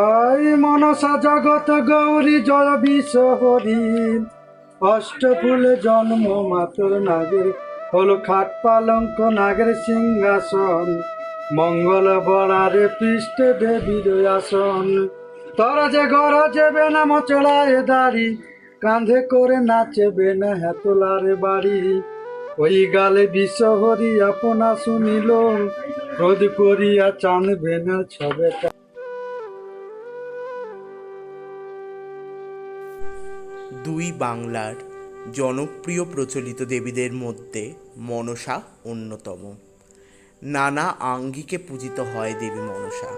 I Manasa জগত গৌরী জয় বিষ হরি। অষ্টফুলে জন্ম মাতর নাগের, হল খাট পালঙ্ক নাগের সিংহাসন। মঙ্গল বরারে পৃষ্ঠে দেবীর আসন তোরা যে গর যেবে না মচড়ায় দাড়ি, কাঁধে করে নাচবে না হেতলারে বাড়ি। ওই গালে বিশ্বহরি আপনা শুনিল রোদ করিয়া চানবে না ছবেটা। দুই বাংলার জনপ্রিয় প্রচলিত দেবীদের মধ্যে মনসা অন্যতম। নানা আঙ্গিকে পূজিত হয় দেবী মনসা।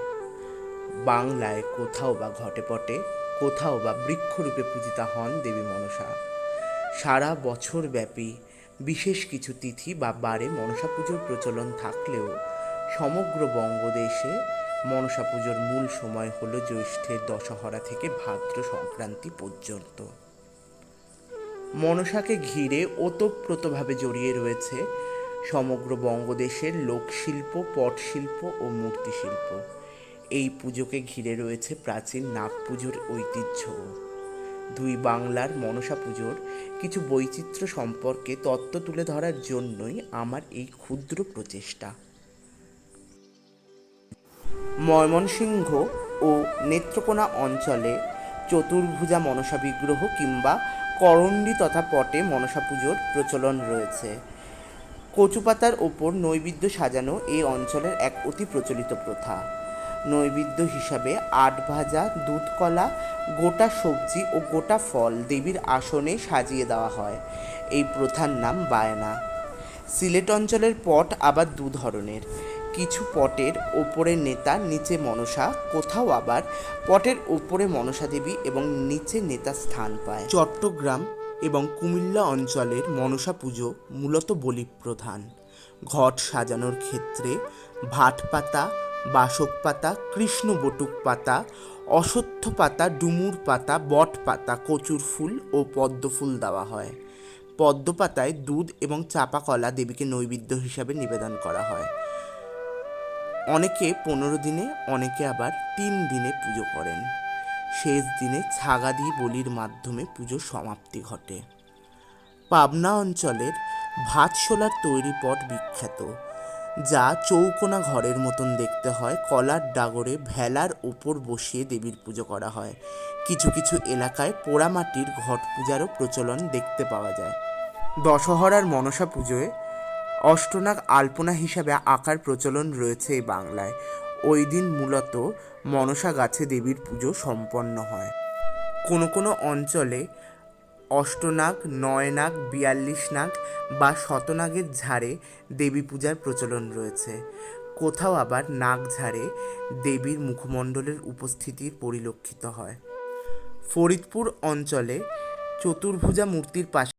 বাংলায় কোথাও বা ঘটে পটে, কোথাও বা বৃক্ষরূপে পূজিতা হন দেবী মনসা। সারা বছর ব্যাপী বিশেষ কিছু তিথি বা বারে মনসা পুজোর প্রচলন থাকলেও সমগ্র বঙ্গদেশে মনসা পুজোর মূল সময় হলো জ্যৈষ্ঠের দশহরা থেকে ভাদ্র সংক্রান্তি পর্যন্ত। মনসাকে ঘিরে ওতপ্রোতভাবে জড়িয়ে রয়েছে সমগ্র বঙ্গদেশের লোকশিল্প, পটশিল্প ও মূর্তিশিল্প। এই পুজোকে ঘিরে রয়েছে প্রাচীন নাগ পুজোর ঐতিহ্য। দুই বাংলার মনসা পুজোর কিছু বৈচিত্র্য সম্পর্কে তত্ত্ব তুলে ধরার জন্যই আমার এই ক্ষুদ্র প্রচেষ্টা। ময়মনসিংহ ও নেত্রকোনা অঞ্চলে চতুর্ভুজা মনসা বিগ্রহ কিংবা করণ্ডী তথা পটে মনসা পুজোর প্রচলন রয়েছে। কচুপাতার ওপর নৈবেদ্য সাজানো এই অঞ্চলের এক অতি প্রচলিত প্রথা। নৈবেদ্য হিসাবে আট ভাজা দুধকলা গোটা সবজি ও গোটা ফল দেবীর আসনে সাজিয়ে দেওয়া হয়। এই প্রথার নাম বায়না। সিলেট অঞ্চলের পট আবার দু ধরনের কিছু পটের ওপরে নেতা, নিচে মনসা, কোথাও আবার পটের ওপরে মনসা দেবী এবং নিচে নেতা স্থান পায়। চট্টগ্রাম এবং কুমিল্লা অঞ্চলের মনসা পুজো মূলত বলি প্রধান ঘট সাজানোর ক্ষেত্রে ভাট পাতা, বাসক পাতা, কৃষ্ণ বটুক পাতা, অশ্বত্থ পাতা, ডুমুর পাতা, বট পাতা, কচুর ফুল ও পদ্ম ফুল দেওয়া হয়। পদ্ম পাতায় দুধ এবং চাপা কলা দেবীকে নৈবেদ্য হিসাবে নিবেদন করা হয়। অনেকে পনেরো দিনে, অনেকে আবার তিন দিনে পুজো করেন। শেষ দিনে ছাগাদি বলির মাধ্যমে পুজো সমাপ্তি ঘটে। পাবনা অঞ্চলের ভাতশোলার তৈরি পট বিখ্যাত, যা চৌকোনা ঘরের মতন দেখতে হয়। কলার ডাগরে ভেলার ওপর বসিয়ে দেবীর পুজো করা হয়। কিছু কিছু এলাকায় পোড়ামাটির ঘট পূজারও প্রচলন দেখতে পাওয়া যায়। দশহরার মনসা পুজোয় অষ্টনাগ আলপনা হিসাবে আঁকার প্রচলন রয়েছে এই বাংলায়। ওই দিন মূলত মনসা গাছে দেবীর পুজো সম্পন্ন হয়। কোনো কোনো অঞ্চলে অষ্টনাগ নয় নাগ বিয়াল্লিশ নাগ বা শতনাগের ঝাড়ে দেবী পূজার প্রচলন রয়েছে। কোথাও আবার নাগ ঝাড়ে দেবীর মুখমণ্ডলের উপস্থিতির পরিলক্ষিত হয়। ফরিদপুর অঞ্চলে চতুর্ভুজা মূর্তির পাশাপাশি